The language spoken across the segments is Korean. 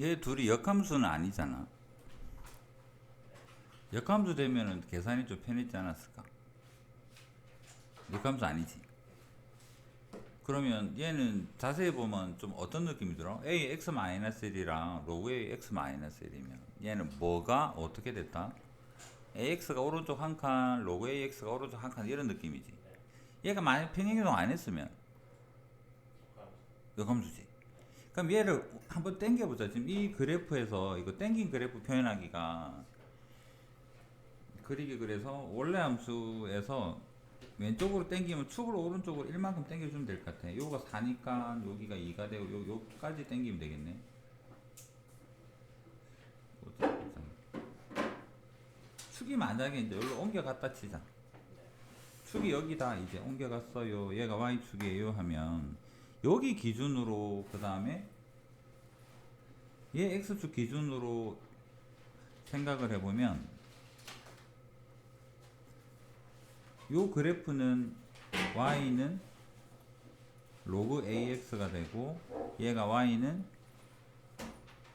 얘 둘이 역함수는 아니잖아. 역함수 되면은 계산이 좀 편했지 않았을까? 역함수 아니지. 그러면 얘는 자세히 보면 좀 어떤 느낌이 들어? a x 1이랑 로그 a x 1이면 얘는 뭐가 어떻게 됐다? ax가 오른쪽 한 칸, 로그 ax가 오른쪽 한 칸 이런 느낌이지. 얘가 만약 평행이동 안 했으면 역함수지. 그럼 얘를 한번 당겨보자. 지금 이 그래프에서 이거 당긴 그래프 표현하기가 그리기 그래서 원래 함수에서 왼쪽으로 당기면 축으로 오른쪽으로 1만큼 당겨주면 될 것 같아. 요가 4니까 여기가 2가 되고 요, 요까지 당기면 되겠네. 축이 만약에 이제 여기로 옮겨갔다 치자. 축이 여기다 이제 옮겨갔어요. 얘가 y축이에요 하면 여기 기준으로 그 다음에 얘 x축 기준으로 생각을 해보면 요 그래프는 y는 로그 ax가 되고 얘가 y는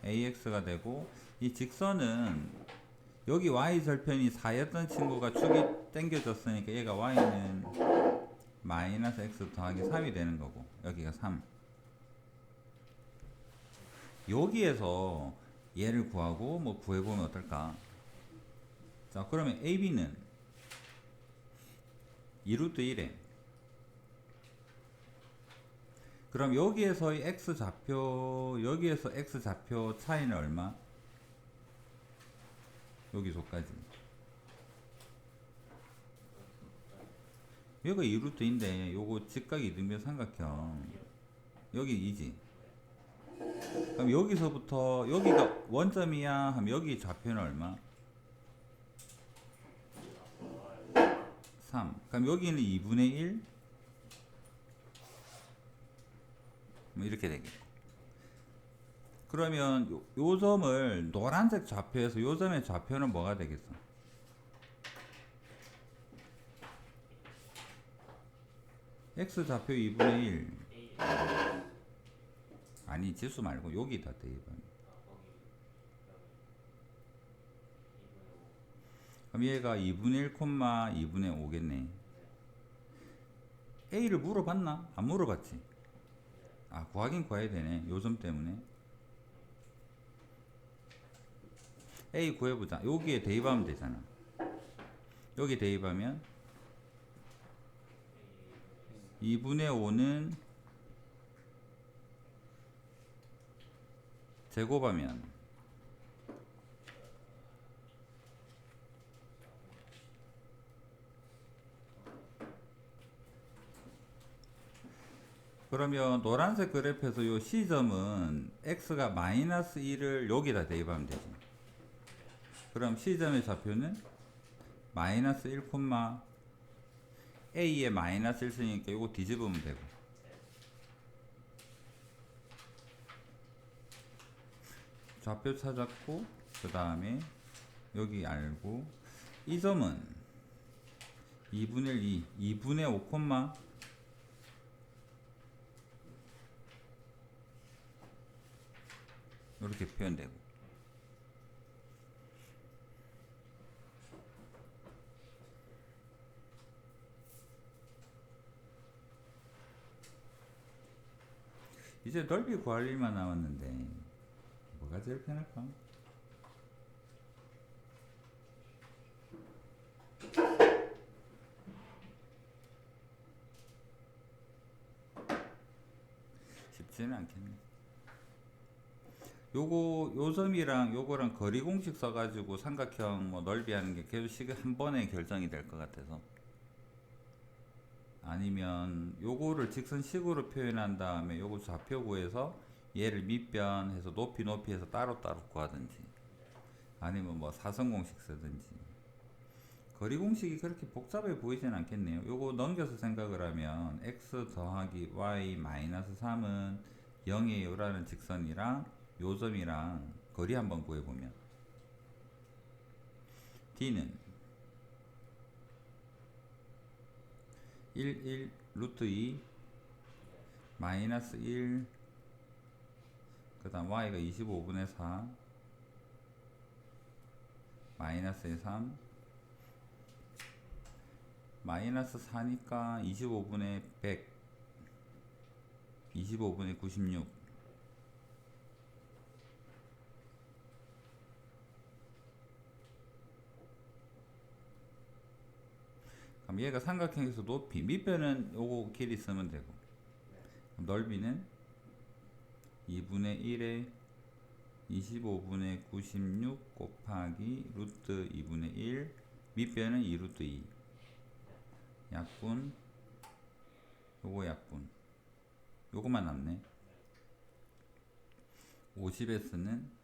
ax가 되고 이 직선은 여기 y 절편이 4였던 친구가 축이 당겨졌으니까 얘가 y는 마이너스 x 더하기 3이 되는 거고 여기가 3 여기에서 얘를 구하고 뭐 구해보면 어떨까? 자 그러면 ab는 2루트 1에. 그럼 여기에서의 x 좌표 여기에서 x 좌표 차이는 얼마? 여기서까지 여기가 2루트인데 요거 직각 이등변 삼각형? 여기 2지. 그럼 여기서부터 여기가 원점이야? 하면 여기 좌표는 얼마? 3 그럼 여기는 2분의 1뭐 이렇게 되겠고 그러면 요, 요 점을 노란색 좌표에서 요 점의 좌표는 뭐가 되겠어? X 좌표 2분의 1 아니 지수 말고 여기다 대입하면 그럼 얘가 2분의 1, 2분의 5겠네. A를 물어봤나? 안 물어봤지. 아, 구하긴 구해야 되네. 요점 때문에. A 구해보자. 여기에 대입하면 되잖아. 여기 대입하면 2분의 5는 제곱하면 그러면 노란색 그래프에서 요 C점은 X가 마이너스 1을 여기다 대입하면 되지. 그럼 C점의 좌표는 마이너스 1, A에 마이너스 1 쓰니까 요거 뒤집으면 되고. 좌표 찾았고, 그 다음에 여기 알고, 이 점은 2분의 2, 2분의 5, 이렇게 표현되고 이제 넓이 구할 일만 남았는데 뭐가 제일 편할까? 쉽지는 않겠네. 요거 요 점이랑 요거랑 거리 공식 써가지고 삼각형 뭐 넓이 하는 게 계속 시간 한 번에 결정이 될 것 같아서 아니면 요거를 직선식으로 표현한 다음에 요거 좌표 구해서 얘를 밑변해서 높이 높이 해서 따로따로 구하든지 아니면 뭐 사선 공식 쓰든지. 거리 공식이 그렇게 복잡해 보이진 않겠네요. 요거 넘겨서 생각을 하면 x 더하기 y 마이너스 3은 0이에요 라는 직선이랑 요점이랑 거리 한번 구해보면 D는 1, 1, 루트 2 마이너스 1 그 다음 y가 25분의 4 마이너스의 3 마이너스 4니까 25분의 100 25분의 96 그럼 얘가 삼각형에서 높이 밑변은 요거 길이 쓰면 되고 넓이는 2분의 1에 25분의 96 곱하기 루트 2분의 1 밑변은 2루트 2 약분 요거 약분. 요거만 남네. 50S는